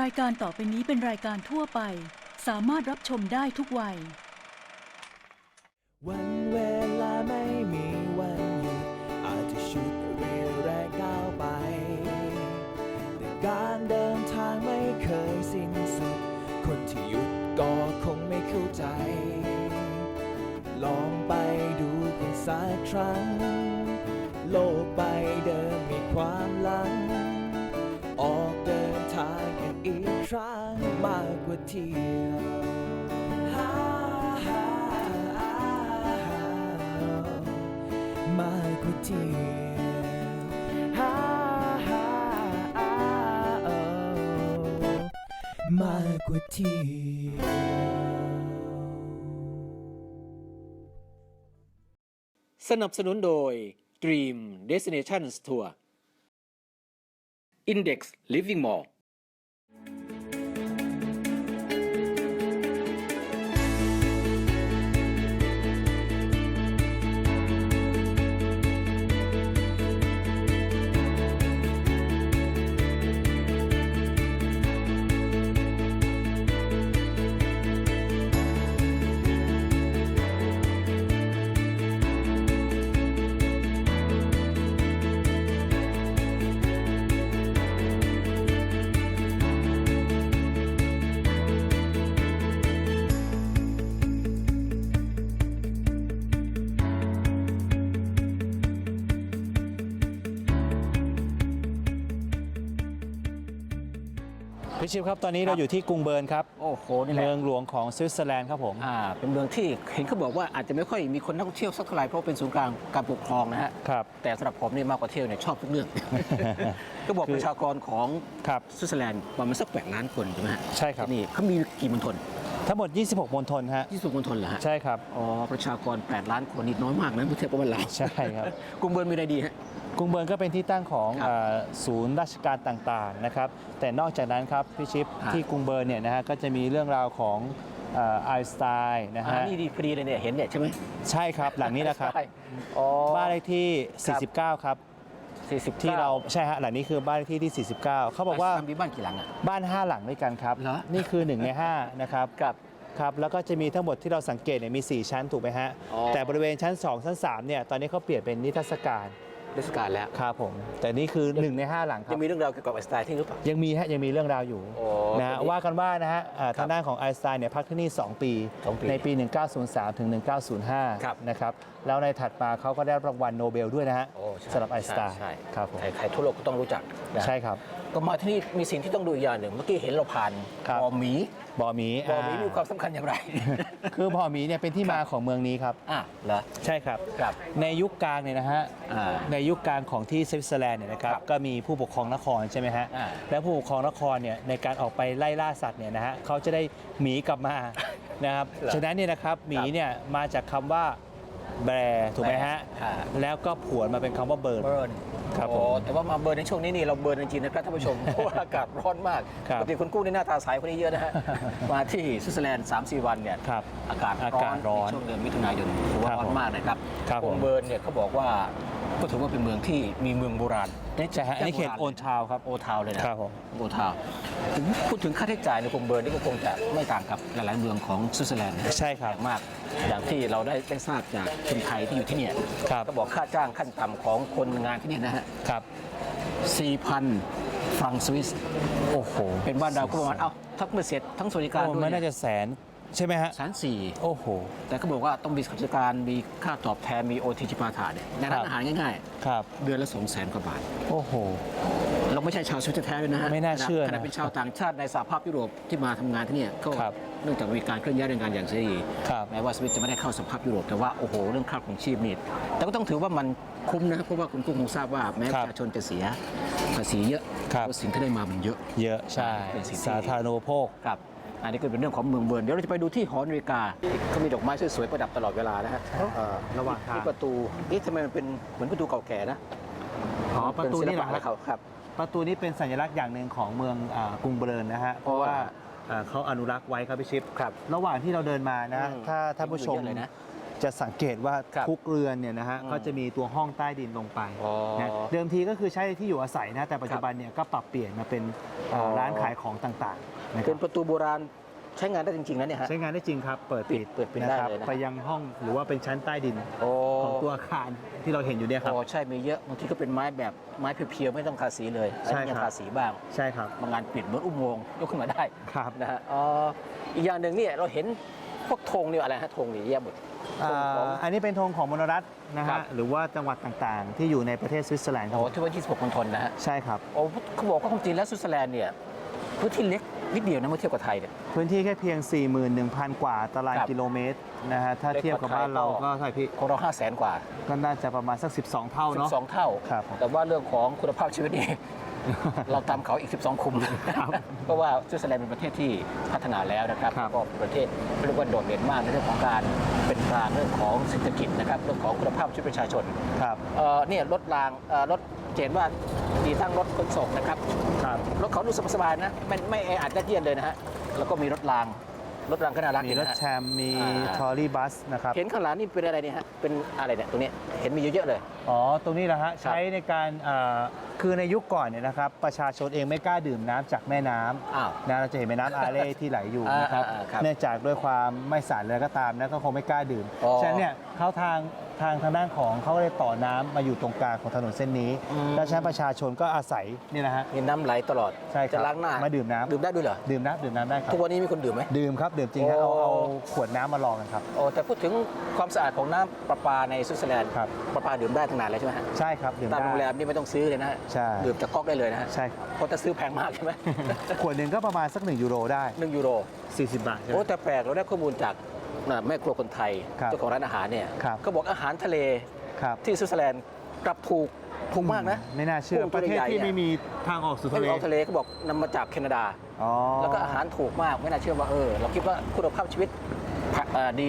รายการต่อไปนี้เป็นรายการทั่วไป สามารถรับชมได้ทุกวัย วันเวลาไม่มีวันหยุดอาจจะชุดเรียวแรงก้าวไป แต่การเดินทางไม่เคยสิ้นสุด คนที่หยุดก็คงไม่เข้าใจ ลองไปดูกันสักครั้ง ที่ยวมากกว่าเที่ยวมากกว่าเที่ยวสนับสนุนโดย Dream Destinations Tour Index Living Mall ชิปครับ ตอนนี้เราอยู่ที่กรุงเบิร์นครับโอ้โหนี่แหละเมืองหลวงของสวิตเซอร์แลนด์ครับผมอ่าเป็นเมืองที่เห็นเขาบอกว่าอาจจะไม่ค่อยมีคนนักท่องเที่ยวสักเท่าไหร่เพราะเป็นศูนย์กลางการปกครองนะฮะครับแต่สำหรับผมนี่มากกว่าเที่ยวเนี่ยชอบทุกเรื่องก็บอกประชากรของครับสวิตเซอร์แลนด์ประมาณสักแปดล้านคนใช่ไหมฮะใช่ครับที่นี่เขามีกี่มณฑลทั้งหมด 26 มณฑลฮะยี่สิบมณฑลเหรอฮะ ใช่ครับ อ๋อ ประชากร 8 ล้านคนนี่น้อยมากนะเมื่อเทียบกับบ้านเรา ใช่ครับ กรุงเบิร์นมีอะไรดีฮะ กรุงเบิร์นก็เป็นที่ตั้งของครับเอ่อศูนย์ราชการต่างๆนะครับ แต่นอกจากนั้นครับพี่ชิปฮะที่กรุงเบิร์นเนี่ยนะฮะก็จะมีเรื่องราวของไอน์สไตน์นะอ่าฮะนี่ดีพอดีเลยเนี่ยเห็นเนี่ยใช่ไหมใช่ครับหลังนี้นะครับ ใช่อ๋อ บ้านเลขที่ครับ49ครับสี่สิบที่เราใช่ฮะหลังนี้คือบ้านเลขที่ที่ 49 เขาบอกว่ามีบ้านกี่หลังอะ บ้าน 5 หลังด้วยกันครับเหรอ นี่คือ 1 ใน 5 นะครับกับ ครับ แล้วก็จะมีทั้งหมดที่เราสังเกตเนี่ยมี 4 ชั้นถูกไหมฮะ อ๋อแต่บริเวณชั้น 2 ชั้น3เนี่ยตอนนี้เขาเปลี่ยนเป็นนิทรรศการ เทศกาลแล้ว ครับผม แต่นี่คือ 1 ใน 5 หลังครัยับ งมีเรื่องราวเกี่ยวกับไอน์สไตล์ที่หรือเปล่า ยังมีฮะยังมีเรื่องราวอยู่โอ้นะฮะตอนนี้ว่ากันว่านะฮะอ่าทางด้านของไอน์สไตน์เนี่ยพักที่นี่ 2 ปี สองปีในปี 1903 ถึง ครับ 1905 นะครับ แล้วในถัดมาเขาก็ได้รับรางวัลโนเบลด้วยนะฮะโอ้ใช่สำหรับไอน์สไตน์ใช่ครับผมใครใครทั่วโลกก็ต้องรู้จักนะใช่ครับ ก็มาที่นี่มีสิ่งที่ต้องดูอีกอย่างหนึ่ง เมื่อกี้เห็นเราผ่านครับบ่อหมี บ่อหมีบ่อหมีามีความสำคัญอย่างไร คือบ่อหมีเนี่ยเป็นที่มาของเมืองนี้ครับ อะเหรอ ใช่ครับ ครับในยุคกลางเนี่ยนะฮะ อ่าในยุคกลางของที่สวิตเซอร์แลนด์เนี่ยนะครับ ครับก็มีผู้ปกครองนครใช่ไหมฮะ อ่า และผู้ปกครองนครเนี่ยในการออกไปไล่ล่าสัตว์เนี่ยนะฮะเขาจะได้หมีกลับมา นะครับ เหรอฉะนั้นเนี่ยนะครับหมีเนี่ยมาจากคำว่า แบร์ถูกไหมฮะอ่าแล้วก็ผวนมาเป็นคำว่าเบิร์น เบิร์นครับโอ้ผมแต่ว่ามาเบิร์นในช่วงนี้นี่เราเบิร์นจริงๆนะครับท่านผู้ชม เพราะว่าอากาศร้อนมากครับปกติคุณกู้ในหน้าตาใสคนนี้เยอะนะฮะ มาที่สวิตเซอร์แลนด์3-4 วันเนี่ยครับอากาศอากาศร้อนในช่วงเดือนมิถุนายนถือว่าครับร้อนมากนะครับครับกรุผงมเบิร์นเนี่ยเขาบอกว่า ก็ถือว่าเป็นเมืองที่มีเมืองโบราณใช่ฮะอันนี้เขตโอนทาวครับโอทาวเลยนะครับผมโอทาวถึงพูดถึงค่าใช้จ่ายในกรุงเบิร์นนี่ก็คงจะไม่ต่างกับหลาย ๆ เมืองของสวิตเซอร์แลนด์ใช่ครับมาก อย่างที่เราได้ได้ทราบจากคนไทยที่อยู่ที่เนี่ยครับก็บอกค่าจ้างขั้นต่ำของคนงานที่เนี่ยนะฮะครับ4,000ฟรังสวิสโอ้โหเป็นบ้านเราก็ประมาณเอ้าทั้งเมื่อเสร็จทั้งสวัสดิการโอ้ด้วมัยนน่าเนี่ยจะแสน ใช่ไหมฮะแสนสี่โอ้โห แต่ก็บอกว่าต้องมีสวัสดิการมีค่าตอบแทนมีโอทีจิปาถาเนี่ยในร้านครับอาหารง่ายครับ ๆ เดือนละ2 0 0 0 0 0กว่าบาท โอ้โห เราไม่ใช่ชาวสวิตแท้ๆเลยนะฮะไม่น่าเชื่อนะขณะเป็นชาวต่างชาติในสหภาพยุโรปที่มาทำงานที่เนี่ยก็ครับเนื่องจากมีการเคลื่อนย้ายแรงงานอย่างเสรีครับแม้ว่าสวิตจะไม่ได้เข้าสหภาพยุโรปแต่ว่าโอ้โห เรื่องค่าของชีพนี่แต่ก็ต้องถือว่ามันคุ้มนะเพราะว่าคุณกุ้งคงทราบว่าแม้คปรับระชาชนจะเสียภาษีเยอะครับ แต่ว่าสิ่งที่ได้มามันเยอะ เยอะใช่เป็นสิ่งที่ สาธารณูปโภค ครับ อันนี้ก็เป็นเรื่องของเมืองเบิร์นเดี๋ยวเราจะไปดูที่หอนาฬิกาเขามีดอกไม้สวยๆประดับตลอดเวลานะฮะเอ่อระหว่างทาง ที่ประตูนี่ทำไมมันเป็นเหมือนประตูเก่าแก่นะอ๋อประตูนี่เหรอเป็ศิลปะเขาครับ ประตูนี้เป็นสัญลักษณ์อย่างหนึ่งของเมืองอากรุงเบริญนะฮะ เพราะว่าอ่าเขาอนุรักษ์ไว้ครับพี่ชิปครับระหว่างที่เราเดินมานะอืมถ้าท่านผู้ชมเยอะเลยนะจะสังเกตว่าครับทุกเรือนเนี่ยนะฮะอืมก็จะมีตัวห้องใต้ดินลงไปอ๋อนะเดิมทีก็คือใช้ที่อยู่อาศัยนะแต่ปัจจุบันเนี่ยก็ปรับเปลี่ยนมาเป็นเอ่อออ ร้านขายของต่างๆ นะคเป็รันบประตูโบราณใช้งานได้จริงๆนะเนี่ยฮะ ใช้งานได้จริงครับ เปิดปิดเปิดปิดนะได้ครับเลยนะ ไปยังห้องหรือว่าเป็นชั้นใต้ดินโอ้ของตัวอาคารที่เราเห็นอยู่เนี่ยครับ โอ้ใช่มีเยอะบางทีก็เป็นไม้แบบไม้เพียวๆไม่ต้องทาสีเลยอันนี้ใช่ยังครับ ทาสีบ้าง ใช่ครับบางงานปิดเหมือนอุโมงค์ยกขึ้นมาได้ครับนะฮะอ๋ออีกอย่างหนึ่งเนี่ยเราเห็นพวกธงนี่อะไรฮะธงนี่แยกหมดธงของ อ่าอันนี้เป็นธงของมณรัฐนะครัฮะบ หรือว่าจังหวัดต่างๆ ที่อยู่ในประเทศสวิตเซอร์แลนด์คโอ้รับที่ว่า26มณฑลนะฮะใช่ครับ โอ้เขาบอกว่าความจริงแล้วสวิตเซอร์แลนด์เนี่ยพื้นที่เล็ก นิดเดียวนะเมื่อเทียบกับไทยเนี่ย พื้นที่แค่เพียง 41,000 กว่าตารางครับกิโลเมตรนะฮะถ้าเล็กกว่าเทียบกับบ้านเราไทยก็ก็เท่าไหร่พี่ของเรา5 0 0แสนกว่าก็น่าจะประมาณสัก 12 เท่าเนาะ 12 เท่า ครับ แต่ว่าเรื่องของคุณภาพชีวิตนี่ เราตามเขาอีก 12 คุมครับเพราะว่าสวิตเซอร์แลนด์เป็นประเทศที่พัฒนาแล้วนะครับครับ ก็เป็นประเทศเรียกว่าโดดเด่นมากในเรื่องของการเป็นกลางเรื่องของเศรษฐกิจนะครับเรื่องของคุณภาพชีวิตประชาชนครับ เอ่อเนี่ยรถรางเอ่อรถเจนว่ามีทั้งรถขนส่งนะครับ ครับ รถเขาดูสบายๆนะไม่ไม่แออัดยัดเยียดเลยนะฮะ แล้วก็มีรถราง รถรางก็น่ารักมีดีรนะถฮะ แชมป์มีอ่า ทอรี่บัสนะครับ เห็นข้างหลังนี่เป็นอะไรเนี่ยฮะ เป็นอะไรเนี่ยตรงเนี้ยเห็นมีเยอะๆเลย อ๋อ ตรงนี้แหละฮะ ใช้ในการเอ่อคือในยุคก่อนเนี่ยนะครับ ประชาชนเองไม่กล้าดื่มน้ำจากแม่น้ำอ้าวนะเราจะเห็นแม่น้ำอาเล่ที่ไหลอยู่นะครับ อ่าอ่าอ่าครับเนื่องจากด้วยความไม่สะอาดเลยก็ตามนะก็คงไม่กล้าดื่ม อ๋อ ฉะนั้นเนี่ยเขาทาง ทางทางด้านของเขาเลยต่อน้ำมาอยู่ตรงกลางของถนนเส้นนี้อืม แล้วฉะนั้นประชาชนก็อาศัยนี่นะฮะ มีน้ำไหลตลอดใช่ครับจะล้างหน้ามาดื่มน้ำ ดื่มได้ด้วยเหรอ ดื่มน้ำดื่มน้ำได้ครับ ทุกวันนี้มีคนดื่มไหม ดื่มครับ ดื่มจริงครับโอ้ เอาเอาขวดน้ำมาลองกันครับ โอ้แต่พูดถึงความสะอาดของน้ำประปาในสวิตเซอร์แลนด์ครับ ประปาดื่มได้ตั้งนานแล้วใช่ไหมฮะใช่ครับ ดื่มตามได้ โรงแรมนี่ไม่ต้องซื้อเลยนะฮะใช่ ดื่มจากก๊อกได้เลยนะฮะใช่ครับ เพราะถ้าซื้อแพงมากใช่ไหม ขวดหนึ่งก็ประมาณสัก 1 ยูโรได้ หนึ่งยูโร 40 บาทใช่ไหมโอ้แต่แปลกเราได้ข้อมูลจากน่ะ แม่ครัวคนไทยครับเจ้าของร้านอาหารเนี่ยครับ ก็บอกอาหารทะเลครับที่สวิตเซอร์แลนด์กลับถูกถูกมากนะไม่น่าเชื่อ กุ้งประเทศตัวใหญ่ที่ๆไม่มีทางออกสู่ไม่ทะเลได้เอาทะเลเขาบอกนำมาจากแคนาดา อ๋อ แล้วก็อาหารถูกมากไม่น่าเชื่อว่าเออเราคิดว่าคุณภาพชีวิตเอ่อดี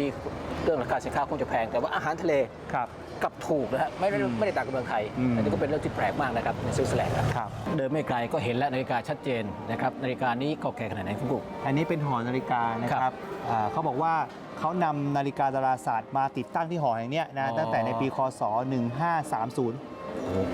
เรื่องราคาสินค้าคงจะแพง แต่ว่าอาหารทะเลครับ กลับถูกนะฮะไม่ได้อืมไม่ได้ต่างกับเมืองไทยอืม อันนี้ก็เป็นเรื่องที่แปลกมากนะครับในสวิตเซอร์แลนด์ครับครับ เดินไม่ไกลก็เห็นแล้วนาฬิกาชัดเจนนะครับนาฬิกานี้เก่าแก่ขนาดไหนคุณกุ๊ก อันนี้เป็นหอนาฬิกานะคครัรับบอ่าเขาบอกว่าเขานำนาฬิกาดาราศาสตร์มาติดตั้งที่หอแห่งเนี้ยนะอ๋อตั้งแต่ในปี คศ 1530โอ้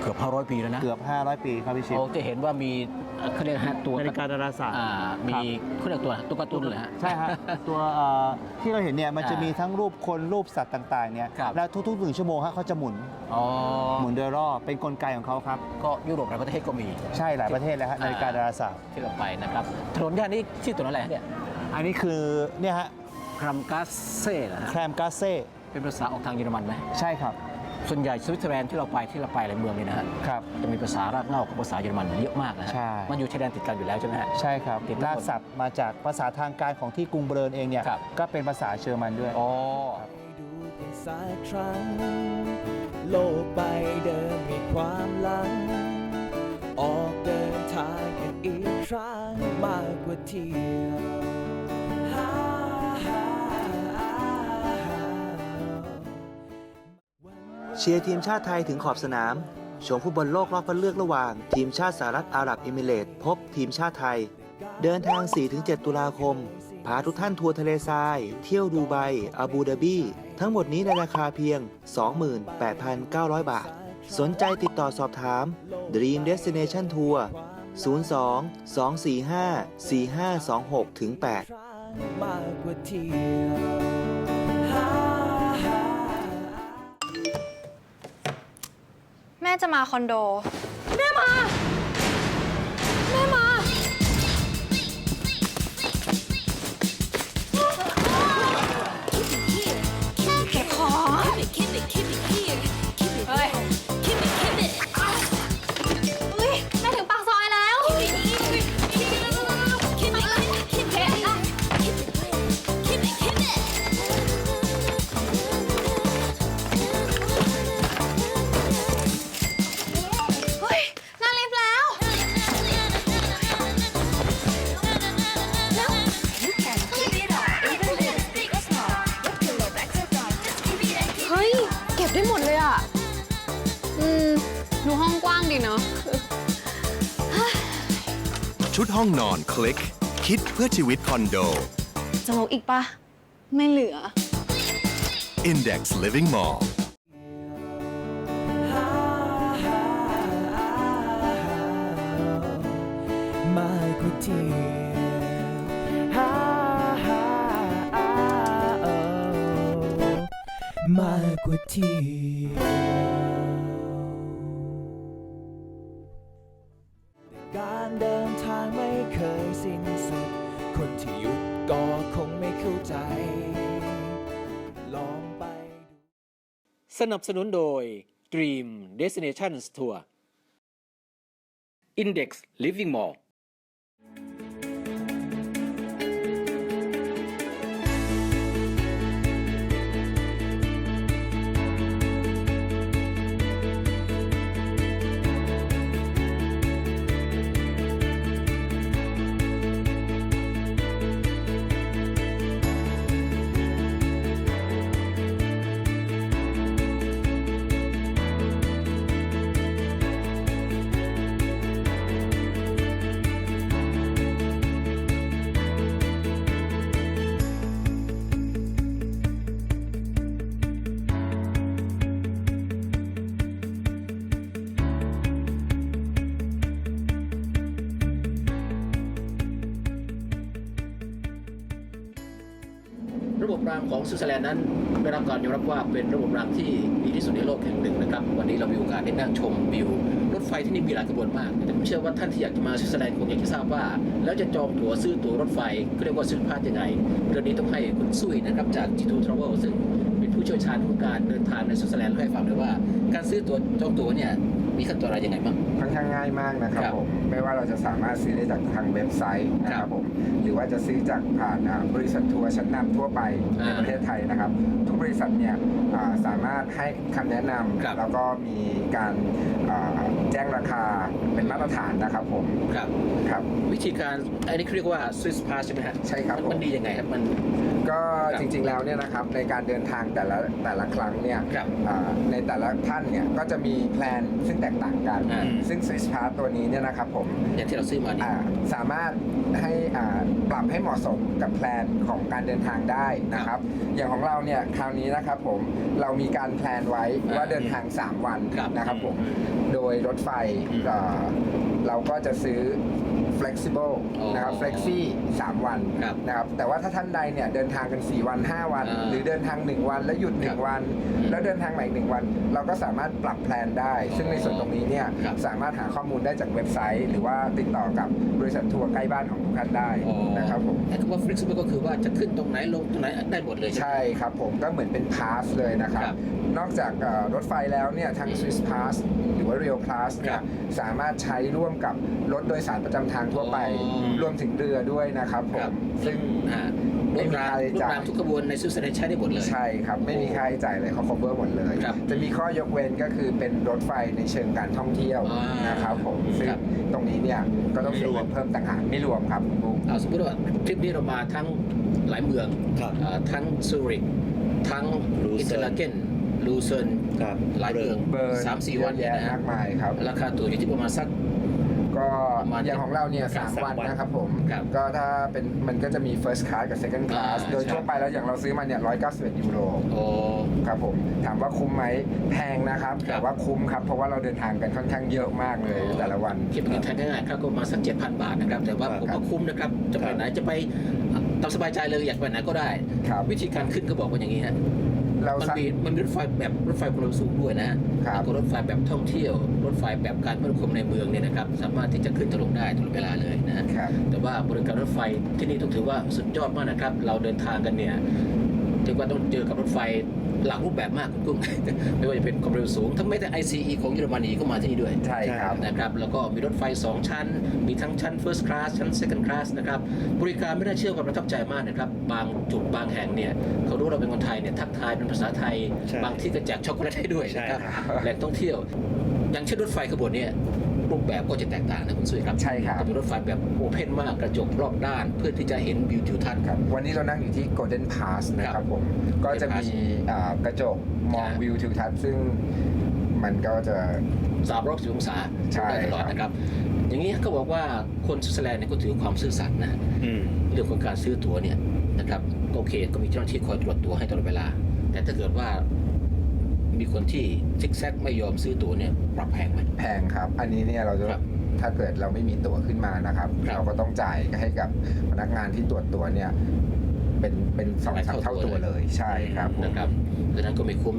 เกือบ500 ปีแล้วนะเกือบ 500 ปีครับพี่ชิป เราจะเห็นว่ามีเอ่อเขาเรียกฮะตัวนาฬิกาดาราศาสตร์ อ่ามีครับเขาเรียกตัวตุ๊กตาตุนเลยฮะ ใช่ฮะ ตัวเอ่อที่เราเห็นเนี่ยมันจะอ่ามีมีทั้งรูปคนรูปสัตว์ต่างๆเนี่ยครับ แล้วทุกๆหนึ่งชั่วโมงฮะเขาจะหมุนอ๋อหมุนโดยรอบเป็นกลไกของเขาครับ ก็ยุโรปหลายประเทศก็มี ใช่หลายประเทศแล้วฮะนาฬิกาดาราศาสตร์ ที่เราไปนะครับถนนย่านนี้ชื่อถนนอะไรฮะเนี่ยอันนี้คือเนี่ยฮะครัมกาเซ่เหรอฮะแครมกาเซ่เป็นภาษาออกทางเยอรมันไหมใช่ครับ ส่วนใหญ่สวิตเซอร์แลนด์ที่เราไปที่เราไปหลายเมืองเนี่ยนะฮะครับ จะมีภาษารากเหง้าของภาษาเยอรมันเยอะมากนะฮะใช่ มันอยู่ชายแดนติดกันอยู่แล้วใช่ไหมฮะ ใช่ครับติดทั้งหมดรากศัพท์มาจากภาษาทางการของที่กรุงเบอร์ลินเองเนี่ยครับ ก็เป็นภาษาเยอรมันด้วย อ๋อ ดูเพียงสักครั้ง โลกใบเดิมมีความหลัง ออกเดินทางกันอีกครั้งมากกว่าเที่ยว เชียร์ทีมชาติไทยถึงขอบสนามชมฟุตบอลโลกรอบคัดเลือกระหว่าง ทีมชาติสหรัฐอาหรับเอมิเรตส์พบทีมชาติไทย เดินทาง 4-7 ตุลาคม พาทุกท่านทัวร์ทะเลทราย เที่ยวดูไบอาบูดาบีทั้งหมดนี้ในราคาเพียง 28,900 บาท สนใจติดต่อสอบถาม Dream Destination Tour 02 245 4526ถึง8มากกว่าเที่ยว ม่จะมาคอนโด แม่มา ลิกคิดเพื่อชีวิตคอนโด จะลกอีกปะไม่เหลือ Index Living Mall มากกว่าเที่ยวมากกว่าเที่ นับสนุนโดย Dream Destinations Tour Index Living Mall ของสวิตเซอร์แลนด์นั้นได้รับการยอมรับว่าเป็นระบบรางที่ดีที่สุดในโลกแห่งหนึ่งนะครับ วันนี้เรามีโอกาสได้นั่งชมวิวรถไฟที่นี่มีหลายขบวนมาก แต่ผมเชื่อว่าท่านที่อยากจะมาสวิตเซอร์แลนด์คงอยากจะทราบว่า แล้วจะจองตั๋วซื้อตั๋วรถไฟเรียกว่าซื้อพาสยังไงเรื่องนี้ต้องให้คุณซุยนะครับจาก G2 Travel ซึ่งเป็นผู้เชี่ยวชาญของการเดินทางในสวิตเซอร์แลนด์ให้ฟังเลยว่า การซื้อตั๋วจองตั๋วเนี่ย มีขั้นตอนอะไรยังไงบ้าง ค่อนข้างง่ายมากนะครับครับผมไม่ว่าเราจะสามารถซื้อได้จากทางเว็บไซต์นะคครัรับบผมหรือว่าจะซื้อจากผ่านอ่าบริษัททัวร์ชั้นนำทั่วไปในอ่าประเทศไทยนะครับ ทุกบริษัทเนี่ยอ่าสามารถให้คำแนะนครับำแล้วก็มีการอ่าแจ้งราคาเป็นมาตรฐานนะครับผมครับ ครับวิธีการอันนี้เขาเรียกว่า Swiss Pass ใช่ไหมฮะใช่ครับมันผม มันดียังไงครับมัน ก็ครับ จริงๆแล้วเนี่ยนะครับในการเดินทางแต่ละแต่ละครั้งเนี่ยครับ อ่าในแต่ละท่านเนี่ยก็จะมีแพลนซึ่งแตกต่างกัน อ่า ซึ่ง Swiss Pass ตัวนี้เนี่ยนะครับผมอย่างที่เราซื้อมานี่ อ่าสามารถให้อ่าปรับให้เหมาะสมกับแพลนของการเดินทางได้นะครับ อย่างของเราเนี่ยคราวนี้นะครับผมเรามีการแพลนไว้อ่าว่าเดินทาง 3 วันครับนะครับผม โดยรถไฟอืมอ่าเราก็จะซื้อ flexible อ๋อนะครับ flexi 3 วันครับนะครับ แต่ว่าถ้าท่านใดเนี่ยเดินทางกัน 4 วัน 5 วัน อ่าหรือเดินทาง 1 วัน แล้วหยุด ครับ1 วัน อืมแล้วเดินทางใหม่อีกหนึ่งวัน เราก็สามารถปรับแพลนได้ ซึ่งในส่วนตรงนี้เนี่ยครับ สามารถหาข้อมูลได้จากเว็บไซต์ หรือว่าติดต่อกับบริษัททัวร์ใกล้บ้านของทุกท่านได้นะครับผมแต่คำว่า flexible ก็คือว่าจะขึ้นตรงไหนลงตรงไหนได้หมดเลยใช่ไหม ใช่ครับผมก็เหมือนเป็นพาสเลยนะครับ ครับนอกจากเอ่อรถไฟแล้วเนี่ยทาง Swiss Pass หรือว่า Rail Pass คเนี่รัยบสามารถใช้ร่วมกับรถโดยสารประจำทางทั่วไปอ๋อรวมถึงเรือด้วยนะครับผครัมบ ซึ่งอ่ารไม่ถมีรางค่าใช้รถจ่ายรางทุกขบวนในสวิตเซอร์แลนด์ใช้ได้หมดเลย ใช่ครับ ไม่มีค่าใช้จ่ายเลยเขา cover หมดเลย ครับจะมีข้อยกเว้นก็คือเป็นรถไฟในเชิงการท่องเที่ยวอ่านนะครับผมซึ่งครับ ตรงนี้เนี่ยก็ต้องเสียเงินเพิ่มต่างหากไม่รวมครับคุณบุ๊ค เอาสมมติว่าทริปนี้เรามาทั้งหลายเมืองครับ อ่าทั้งซูริกทั้งลูเซิร์น อินเตอร์ลาเกนลูเซิร์นครับหลายเมืองเบอร์สามสี่วันเยเนี่ยอะแยะนะฮะมากมายครับ ราคาตั๋วอยู่ที่ประมาณสัก ก็ประมาณอย่างของเราเนี่ยสาสามมวันวันนะครับผม ครับก็ถ้าเป็นมันก็จะมี first class กับ second class อ่าโดยใช่ ทั่วไปแล้วอย่างเราซื้อมาเนี่ย191ยูโรโอ้ ครับผม ถามว่าคุ้มไหมแพงนะครับ ครับ แต่ว่าคุ้มครับ เพราะว่าเราเดินทางกันค่อนข้างเยอะมากเลยแต่ละวัน คิดเป็นเงินไทยง่ายๆครับก็ประมาณสักเจ็ดพันบาทนะครับ แต่ว่าครับผมว่าคุ้มนะครับ จะไปไหนจะไปตามสบายใจเลยอยากไปไหนก็ได้ ครับ วิธีการขึ้นก็บอกว่าอย่างนี้ฮะ เรามันสั่งมีมันมีรถไฟแบบรถไฟความเร็วสูงด้วยนะฮะครับแล้วก็รถไฟแบบท่องเที่ยว รถไฟแบบการมั่นคงในเมืองเนี่ยนะครับ สามารถที่จะขึ้นจะลงได้ตลอดเวลาเลยนะฮะครับแต่ว่าบริการรถไฟที่นี่ต้องถือว่าสุดยอดมากนะครับ เราเดินทางกันเนี่ยถือว่าต้องเจอกับรถไฟ หลากรูปแบบมากคุณกุ้ง ไม่ว่าจะเป็นความเร็วสูง ทั้งแม้แต่ ICE ของเยอรมนีก็มาที่นี่ด้วยใช่ครับนะครับ แล้วก็มีรถไฟ 2 ชั้น มีทั้งชั้น first class ชั้น second class นะครับ บริการไม่น่าเชื่อว่าประทับใจมากนะครับ บางจุดบางแห่งเนี่ยเขารู้เราเป็นคนไทยเนี่ยทักทายเป็นภาษาไทยใช่บางที่ก็แจกช็อกโกแลตให้ด้วยนะครับใช่ครับแหล่งท่องเที่ยว อย่างเช่นรถไฟขบวนเนี้ รูปแบบก็จะแตกต่างนะคุณสุยครับใช่ครับจะเป็นรถไฟแบบโอเพนมากกระจกรอบด้าน เพื่อที่จะเห็นวิวทิวทัศน์ครับวันนี้เรานั่งอยู่ที่ Golden Pass นะครับผมก็จะมีอ่ากระจกมองครับวิวทิวทัศน์ซึ่งมันก็จะสามรอบสิบองศาใช่ได้ตลอดนะครับ อย่างนี้เขาบอกว่าคนสวิตเซอร์แลนด์เนี่ยก็ถือความซื่อสัตย์นะอืมเรื่องของการซื้อตั๋วเนี่ยนะครับก็โอเคก็มีเจ้าหน้าที่คอยตรวจตั๋วให้ตลอดเวลา แต่ถ้าเกิดว่า มีคนที่ซิกแซกไม่ยอมซื้อตั๋วเนี่ยปรับแพงไหม แพงครับ อันนี้เนี่ยเราจะครับถ้าเกิดเราไม่มีตั๋วขึ้นมานะครับ ครับเราก็ต้องจ่ายให้กับพนักงานที่ตรวจตั๋วเนี่ยเป็นเป็นสองหลายสามเท่าเท่าตัวตัวเลย เลยใช่ครับผม นะครับดังนั้นก็ไม่คุ้ม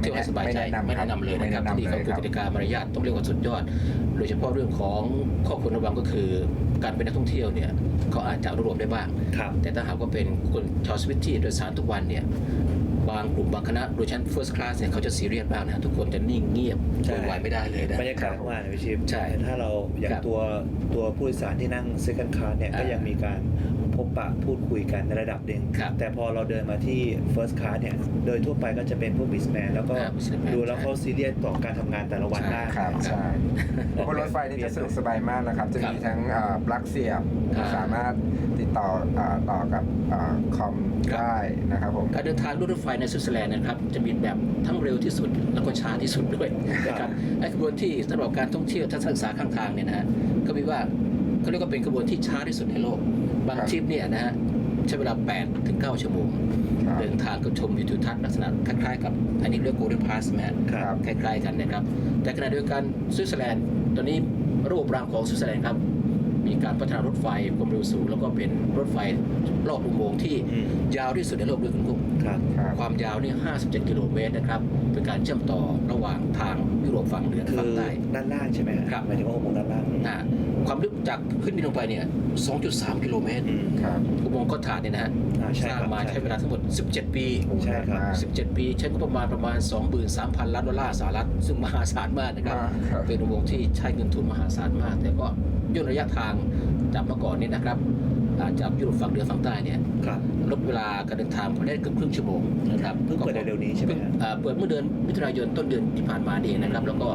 เที่ยวให้สบายใจไม่แนะนำไม่แนะนำเลยนะครับไม่แนะนำที่เขาเลยคืคอรับกติกามารยาทต้องเรียกว่าสุดยอด โดยเฉพาะเรื่องของข้อควรระวังก็คือ การเป็นนักท่องเที่ยวเนี่ยเขาอาจจะรวมได้บ้างครับแต่ถ้าหากว่าเป็นคนชาวสวิตที่โดยสารทุกวันเนี่ยบางกลุ่มบางคณะโดยเชั้น first class เนี่ยเขาจะซีเรียสมากนะทุกคนจะนิ่งเงียบใช่โวยวายไม่ได้เลยนะบรรยากาศเมื่อวานนะพี่ชิปใช่ถ้าเราอย่างครับตัวตัวผู้โดยสารที่นั่ง second class เนี่ยอ่าก็ยังมีการ พบปะพูดคุยกันในระดับหนึ่งครับแต่พอเราเดินมาที่ first class เนี่ย โดยทั่วไปก็จะเป็นพวก businessman แล้วก็อ่า businessman ดูแล้วเขาซีเรียสต่อการทำงานแต่ละวันใช่มากครับครับใช่บนรถไฟนี่จะสะดวกสบายมากนะครับ จะครับมีทั้งเอ่อปลั๊กเสียบครับสามารถติดต่อเอ่อต่อกับเอ่อคอมครับได้นะครับผม การเดินทางด้วยรถไฟในสวิตเซอร์แลนด์นะครับจะมีแบบทั้งเร็วที่สุดแล้วก็ช้าที่สุดด้วยนะครับไอ้ขบวนที่สำหรับการท่องเที่ยวทัศนศึกษาข้างทางเนี่ยนะฮะก็มีว่าเขาเรียกว่าเป็นขบวนที่ช้าที่สุดในโลก บางครับทริปเนี่ยนะฮะใช้เวลา8ถึง9ชั่วโมงครับเดินทางก็ชมวิวทิวทัศน์ลักษณะคล้ายๆกับ อันนี้เรียกโกลเด้นพาสไหมฮะครับคล้ายๆกันนะครับ แต่ขณะเดียวกันสวิตเซอร์แลนด์ตอนนี้ระบบรางของสวิตเซอร์แลนด์ครับ มีการพัฒนารถไฟความเร็วสูงแล้วก็เป็นรถไฟรอบอุโมงค์ที่อืม ยาวที่สุดในโลกด้วยคุณกุ๊ก ครับครับ ความยาวนี่57 กิโลเมตรนะครับ เป็นการเชื่อมต่อระหว่างทางยุโรปฝั่งเหนือคืฝั่งอใต้ ด้านล่างใช่ไหมฮะครับ หมายถึงว่าอุโมงค์ด้านล่างนะความลึกจากขึ้นดินลงไปเนี่ย 2.3 กิโลเมตร อืม ครับ อุโมงค์ก็ถาดเนี่ยนะฮะ อ่าใช่สร้างครับมาใช้เวลาทั้งหมด 17 ปี ใช่ครับ 17 ปี ใช้งบประมาณประมาณ 23,000 ล้านดอลลาร์สหรัฐ ซึ่งมหาศาลมากนะครับ มากครับ เป็นอุโมงค์ที่ใช้เงินทุนมหาศาลมาก แต่ก็ ย่นระยะทางจากเมื่อก่อนนี้นะครับอ่าจากยุโรปฝั่งเหนือฝั่งใต้เนี่ยครับลดเวลาการเดินทางไปได้เกือบครึ่งชั่วโมงนะครับเพิ่งเปิดเร็วๆนี้ใช่ไหมฮะเอ่อเปิดเมื่อเดือนมิถุนายนต้นเดือนที่ผ่านมานี่เองนะครับ แล้วก็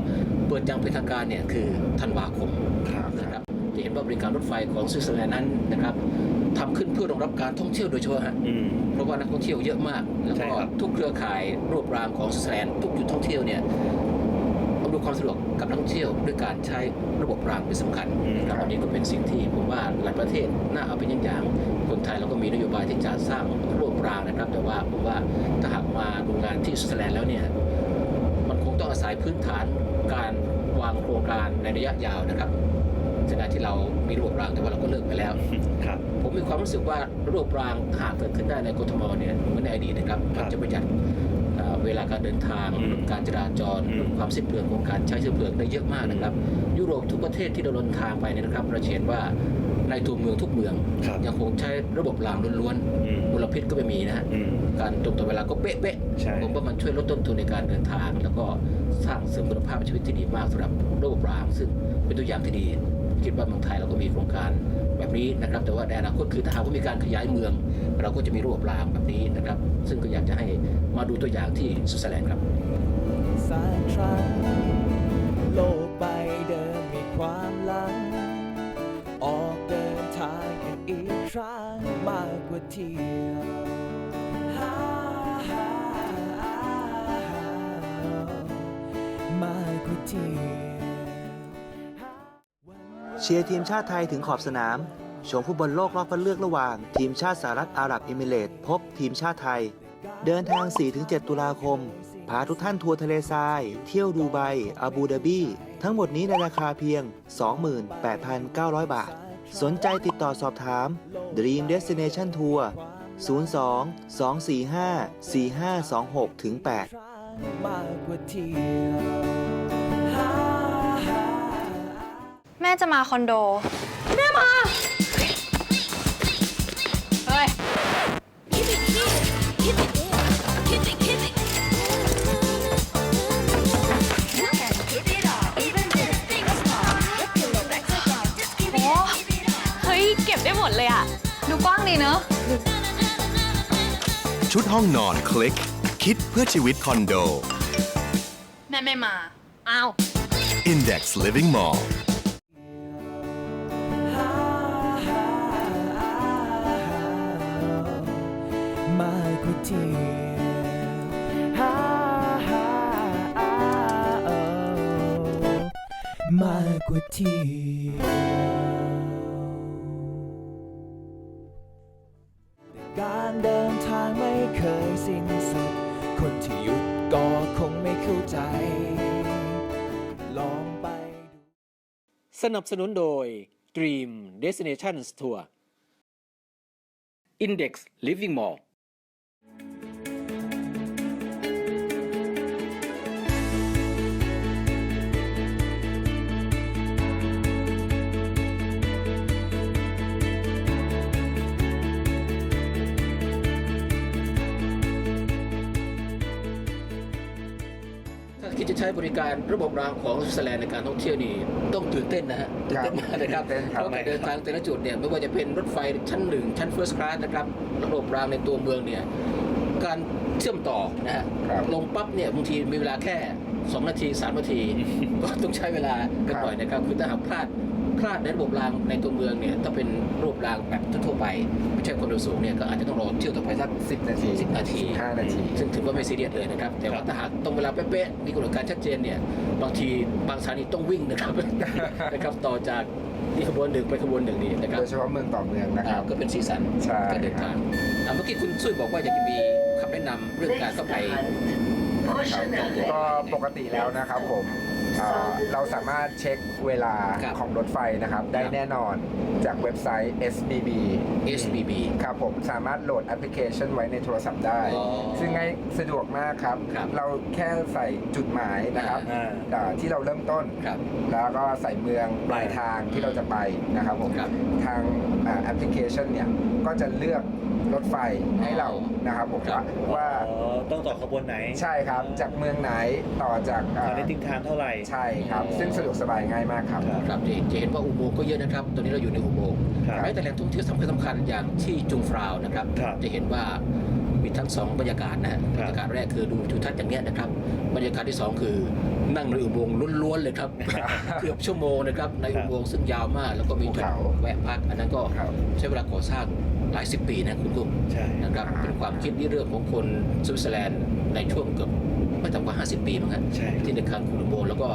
เปิดอย่างเป็นทางการเนี่ยคือธันวาคมครับนะครับจะเห็นว่าบริการรถไฟของสวิตเซอร์แลนด์นั้นนะครับทำขึ้นเพื่อรองรับการท่องเที่ยวโดยเฉพาะฮะอืมเพราะว่านักท่องเที่ยวเยอะมาก แล้วใช่ก็ครับทุกเครือข่ายรวบรางของสวิตเซอร์แลนด์ทุกจุดท่องเที่ยวเนี่ย อำนวยความสะดวกกับนักท่องเที่ยวด้วยการใช้ระบบรางเป็นสำคัญนะครับอันนี้ก็เป็นสิ่งที่ผมว่าหลายประเทศน่าเอาเป็นอย่างอย่างคนไทยเราก็มีนโยบายที่จะสร้างระบบรางนะครับ แต่ว่าผมว่าถ้าหากมาดูงานที่สวิตเซอร์แลนด์แล้วเนี่ยมันคงต้องอาศัยพื้นฐานการวางโครงการในระยะยาวนะครับขณะที่เรามีระบบรางแต่ว่าเราก็เลิกไปแล้วครับผมมีความรู้สึกว่าระบบรางหากเกิดขึ้นได้ในกทมเนี่ยเหมือนในอดีตนะครับครัมับนจะประหยัด เอ่อเวลาการเดินทาง อืมลดการจราจร อืมลดความสิ้นเปลืองของการใช้เชื้อเพลิงได้เยอะมากนะครับ ยุโรปทุกประเทศที่เราเดินทางไปเนี่ยนะครับเราจะเห็นว่าในตัวเมืองทุกเมือง ครับ ยังคงใช้ระบบรางล้วนอืมๆมลพิษก็ไม่มีนะฮะ อืม การตรงต่อเวลาก็เป๊ะๆใช่ผมว่ามันช่วยลดต้นทุนในการเดินทาง แล้วก็สร้างเสริมคุณภาพชีวิตที่ดีมากสำหรับระบบราง ซึ่งเป็นตัวอย่างที่ดี คิดว่าเมืองไทยเราก็มีโครงการ แบบนี้นะครับแต่ว่าในอนาคตคือถ้าหากว่ามีการขยายเมือง เราก็จะมีระบรางแบบนี้นะครับ ซึ่งก็อยากจะให้มาดูตัวอย่างที่สวิตเซอร์แลนด์ครับสักครั้งโลกใบเดิมมีความหลัง ออกเดินทางกันอีกครั้งมากกว่าเที่ยวฮ่าฮ่าฮ่ามากกว่าเที่ยว เชียร์ทีมชาติไทยถึงขอบสนามชมฟุตบอลโลกรอบคัดเลือกระหว่าง ทีมชาติสหรัฐอาหรับเอมิเรตส์พบทีมชาติไทย เดินทาง 4-7 ตุลาคม พาทุกท่านทัวร์ทะเลทราย เที่ยวดูไบอาบูดาบี ทั้งหมดนี้ในราคาเพียง 28,900 บาท สนใจติดต่อสอบถาม Dream Destination Tour 02 245 4526ถึง8มากกว่าเที่ยว ม่จะมาคอนโด แม่มา เฮ้ย โอ้เฮ้ย เก็บได้หมดเลยอะดูกว้างดีเนอะ ชุดห้องนอนคลิก คิดเพื่อชีวิตคอนโด แม่ไม่มา อ้าว Index Living Mall การเดินทางไม่เคยสิ้นสุด คนที่หยุดก็คงไม่เข้าใจ ลองไปดู สนับสนุนโดย Dream Destinations Tour Index Living Mall ถ้าคิดจะใช้บริการระบบรางของสวิตเซอร์แลนด์ในการท่องเที่ยวนี่ต้องตื่นเต้นนะฮะตื่นเต้นมากนะครับตื่นเต้นครับเพราะการเดินทางแต่ละจุดเนี่ยไม่ว่าจะเป็นรถไฟชั้นหนึ่งชั้น First Class นะครับระบบรางในตัวเมืองเนี่ยการเชื่อมต่อนะฮะครับลงปั๊บเนี่ยบางทีมีเวลาแค่ 2นาที3นาที ก็ต้องใช้เวลากันหน่อยนะครับ คือถ้าหากพลาดพลาดในระบบรางในตัวเมืองเนี่ยถ้าเป็นระบบรางแบบทั่วๆไป ไม่ใช่ความเร็วสูงเนี่ยก็อาจจะต้องรอเที่ยวต่อไปสักสิบนาที10นาทีห้านาที ซึ่งถือว่าไม่ซีเรียสเลยนะครับ แต่ว่าถ้าหากตรงเวลาเป๊ะๆมีกำหนดการชัดเจนเนี่ยบางทีบางสถานีต้องวิ่งนะครับนะครับต่อจากที่ขบวนหนึ่งไปขบวนหนึ่งนี่นะครับโดยเฉพาะเมืองต่อเมืองนะคอ่ารับก็เป็นสีสันใช่การเดินทางอ่าเมื่อกี้คุณซุยบอกว่าอยากจะมีคำแนะนำเรื่องการเข้าไป ก็ปกติแล้วนะครับผม อ่าเราสามารถเช็คเวลาครับ ของรถไฟนะครับ ได้ครับแน่นอนจากเว็บไซต์ SBB SBB ครับผมสามารถโหลดแอปพลิเคชันไว้ในโทรศัพท์ได้ อ๋อซึ่งง่ายสะดวกมากครับ ครับเราแค่ใส่จุดหมายนะครับอ่า อ่าที่เราเริ่มต้น ครับ แล้วก็ใส่เมืองปลายทางที่เราจะไปนะครับผมครับทางอ่าแอปพลิเคชันเนี่ย ก็จะเลือกรถไฟให้เรานะครับผมครับ ว่าว่า อ๋อต้องต่อขบวนไหนใช่ครับ จากเมืองไหนต่อจากอ่าคาร์เนติ้งไทม์เท่าไหร่ใช่ครับ ซึ่งสะดวกสบายง่ายมากครับครับ ครับจะจะเห็นว่าอุโมงค์ก็เยอะนะครับ ตอนนี้เราอยู่ในอุโมงค์ครับแม้แต่แหล่งท่องเที่ยวสำคัญสำคัญอย่างที่จุงฟราวนะครับ ครับจะเห็นว่ามีทั้งสองบรรยากาศนะฮะครับบรรยากาศแรกคือดูทิวทัศน์อย่างเนี้ยนะครับ บรรยากาศที่สองคือนั่งในอุโมงค์ล้วนๆเลยครับ เกือบชั่วโมงนะครับในอุโมงค์ซึ่งยาวมากแล้วก็มีจุดภูเขาแวะพักอันนั้นก็ครับ ใช้เวลาก่อสร้างหลายสิบปีนะคุณกุ้ง ใช่ นะครับเป็นความคิดที่เรื่องของคนสวิตเซอร์แลนด์ในช่วงเกือบ ไม่ต่ำกว่า 50 ปีมั้งฮะใช่ที่ในการขุดอุโมงค์แล้วก็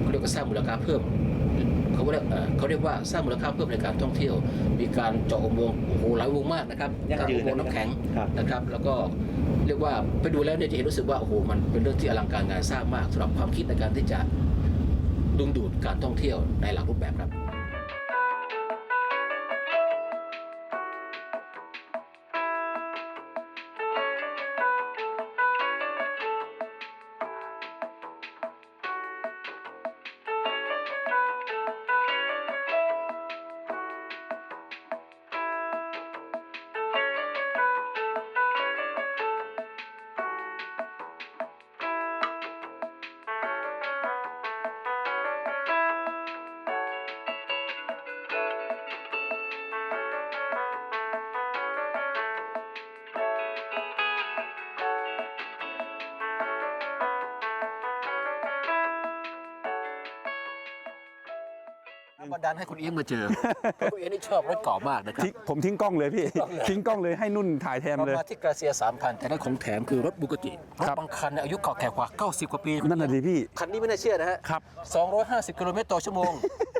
เขาเรียกว่าสร้างมูลค่าเพิ่มเขาเรียกเอ่อเขาเรียกว่าสร้างมูลค่าเพิ่มในการท่องเที่ยว มีการเจาะอุโมงค์โอ้โหหลายวงมากนะครับยั่งยืนอุโมงค์น้ำแข็งครับ นะครับ แล้วก็เรียกว่าไปดูแล้วเนี่ยจะเห็นรู้สึกว่าโอ้โหมันเป็นเรื่องที่อลังการงานสร้างมากสำหรับความคิดในการที่จะดึงดูดการท่องเที่ยวในหลากรูปแบบครับ บันดาลให้คุณเอี้ยงมาเจอเพราะคุณเอี้ยงนี่ชอบรถเก่ามากนะครับ ทิ้งผมทิ้งกล้องเลยพี่ ทิ้งกล้องเลยให้นุ่นถ่ายแทนเราเลย มาที่กราเซีย3,000แต่ได้ของแถมคือรถบุกติรถครับบางคันเนี่ยอายุเก่าแก่กว่า 90 กว่าปีนั่นน่ะดิพี่ คันนี้ไม่น่าเชื่อนะฮะครับ250 กิโลเมตรต่อชั่วโมง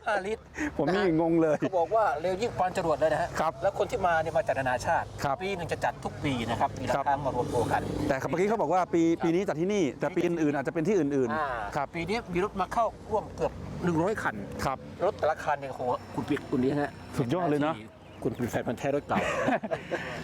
5ลิตรผมนี่ะฮะงงเลยเขาบอกว่าเร็วยิ่งปานจรวดเลยนะฮะครับแล้วคนที่มาเนี่ยมาจากนานาชาติ ครับปีหนึ่งจะจัดทุกปีนะครับมีหลาครัยบครั้งมารวมตัวกันแต่เมื่อกี้เขาบอกว่าปีปีนี้จัดที่นี่ แต่ปีอื่นๆอาจจะเป็นที่อื่นอ่าๆครับ ปีนี้มีรถมาเข้าร่วมเกือบ 100 คัน ครับ รถแต่ละคันเนี่ยโอ้โหคุณปิดคุณนี้ฮะสุดยอดเลยเนอะ คุณเป็นแฟนพันธุ์แท้รถเก่า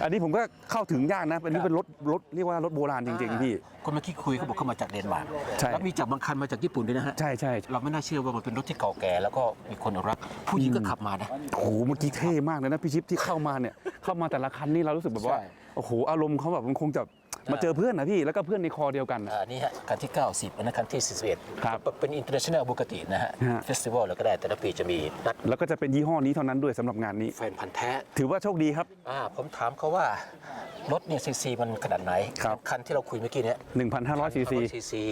อันนี้ผมก็เข้าถึงยากนะเป็นนี่เป็นรถรถเรียกว่ารถโบราณจริงๆพี่ คนเมื่อกี้คุยเขาบอกเขามาจากเดนมาร์กใช่ แล้วมีจากบางคันมาจากญี่ปุ่นด้วยนะฮะ ใช่ใช่เราไม่น่าเชื่อว่ามันเป็นรถที่เก่าแก่แล้วก็มีคนรัก ผู้หญิงก็ขับมานะ โอ้โหเมื่อกี้เท่มากเลยนะพี่ชิปที่เข้ามาเนี่ยเข้ามาแต่ละคันนี่เรารู้สึกแบบว่าใช่ โอ้โหอารมณ์เขาแบบมันคงจะ มาเจอเพื่อนนะพี่แล้วก็เพื่อนในคอเดียวกัน อ่านี่ฮะคันที่ 90อันนั้นคันที่41ครับเป็น international ปกตินะฮะฮะ เฟสติวัลแล้วก็ได้แต่ละปีจะมีนัดแล้วก็จะเป็นยี่ห้อนี้เท่านั้นด้วยสำหรับงานนี้ แฟนพันธ์แท้ ถือว่าโชคดีครับ อ่าผมถามเขาว่ารถเนี่ยซีซีมันขนาดไหนครับ คันที่เราคุยเมื่อกี้เนี้ย1,500ซีซี ซีซี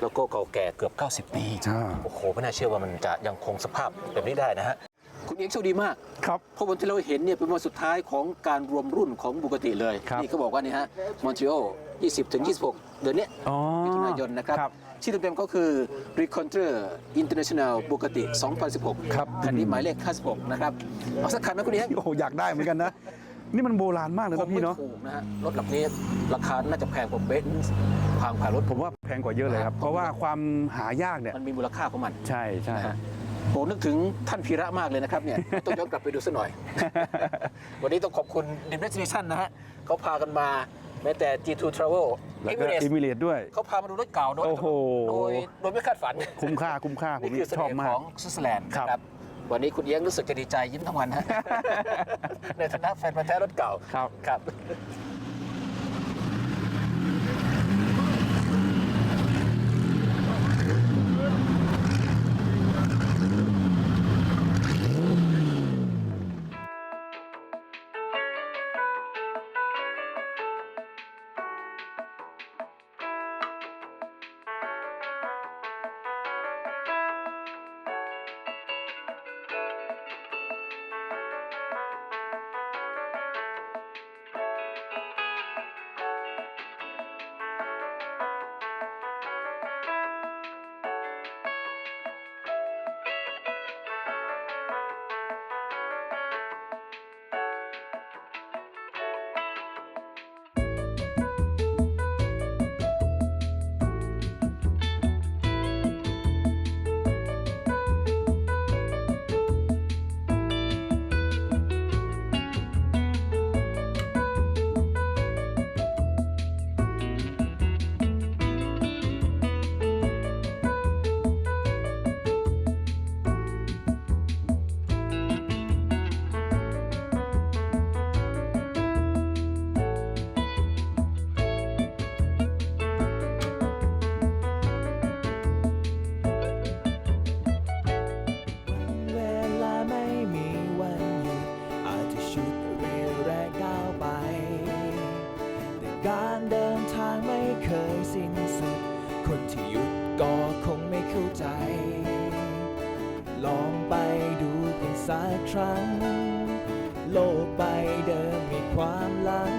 แล้วก็เก่าแก่เกือบ 90 ปี ใช่ โอ้โห ไม่น่าเชื่อว่ามันจะยังคงสภาพแบบนี้ได้นะฮะ คุณเองโชคดีมากครับ เพราะวันที่เราเห็นเนี่ยเป็นวันสุดท้ายของการรวมรุ่นของบุกติเลย ครับ นี่เขาบอกว่านี่ฮะมอนทรีออล20ถึง26 เดือนเนี้ยอ๋อมิถุนายนนะครับครับ ชื่อเต็มๆก็คือ r e c o n t r e r International บุกติ 2016ครับ คันนี้หมายเลข56นะครับเอาสักคันไหมคุณเองโอ้โหอยากได้เหมือนกันนะ นี่มันโบราณมากเลยคนะงพี่เนาะถูกนะฮะรถหลังนี้ราคาน่าจะแพงกว่าเบนซ์พังผ่านรถผมว่าแพงกว่าเยอะเลยครับ เพราะว่าความหายากเนี่ย มันมีมูลค่าของมันใช่ใช่นะฮะ ผมนึกถึงท่านพีระมากเลยนะครับเนี่ยต้องย้อนกลับไปดูสักหน่อย วันนี้ต้องขอบคุณ Dim Destination นะฮะเขาพากันมาแม้แต่ G2 Travel แล้วก็ Emirates อิมิเรตด้วย เขาพามาดูรถเก่าโดยโอ้โห โดยโดยไม่คาดฝัน คุ้มค่าคุ้มค่าผมนี่คือเสชอบน่ห์มาขก องสวิตเซอร์แลนด์ครับนะครับ วันนี้คุณเอี้ยงรู้สึกจะดีใจยิ้มทั้งวันฮะ ในฐานะแฟนพันธุ์แท้รถเก่าครับ ครับ รั้ง โลกใบเดิมมีความหลัง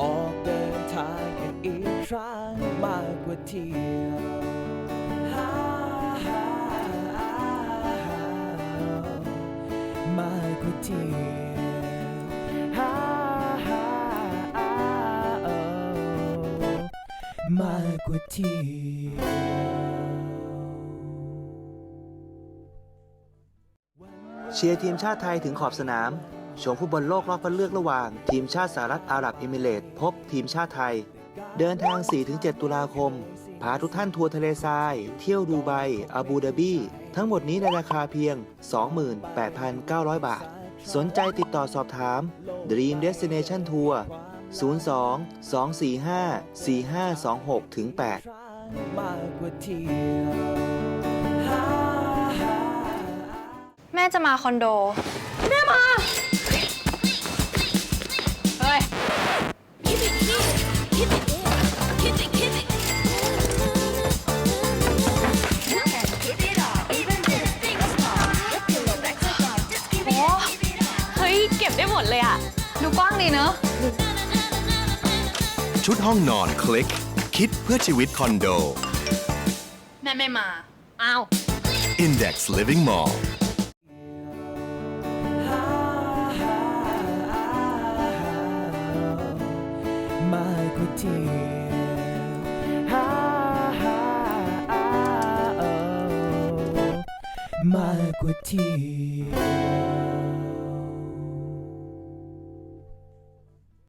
ออกเดินทางกันอีกครั้งมากกว่าเที่ยวฮ่าฮ่าฮ่ามากกว่าเที่ยวฮ่าฮ่าอ้มากกว่าเที่ยว เชียร์ทีมชาติไทยถึงขอบสนามชมฟุตบอลโลกรอบคัดเลือกระหว่าง ทีมชาติสหรัฐอาหรับเอมิเรตส์พบทีมชาติไทย เดินทาง 4-7 ตุลาคม พาทุกท่านทัวร์ทะเลทราย เที่ยวดูไบอาบูดาบีทั้งหมดนี้ในราคาเพียง 28,900 บาท สนใจติดต่อสอบถาม Dream Destination Tour 02 245 4526ถึง8มากกว่าเที่ยว ม่จะมาคอนโด แม่มา เฮ้ย โอ้เฮ้ย เก็บได้หมดเลยอะดูกว้างดีเนอะ ชุดห้องนอนคลิก คิดเพื่อชีวิตคอนโด แม่ไม่มา อ้าว Index Living Mall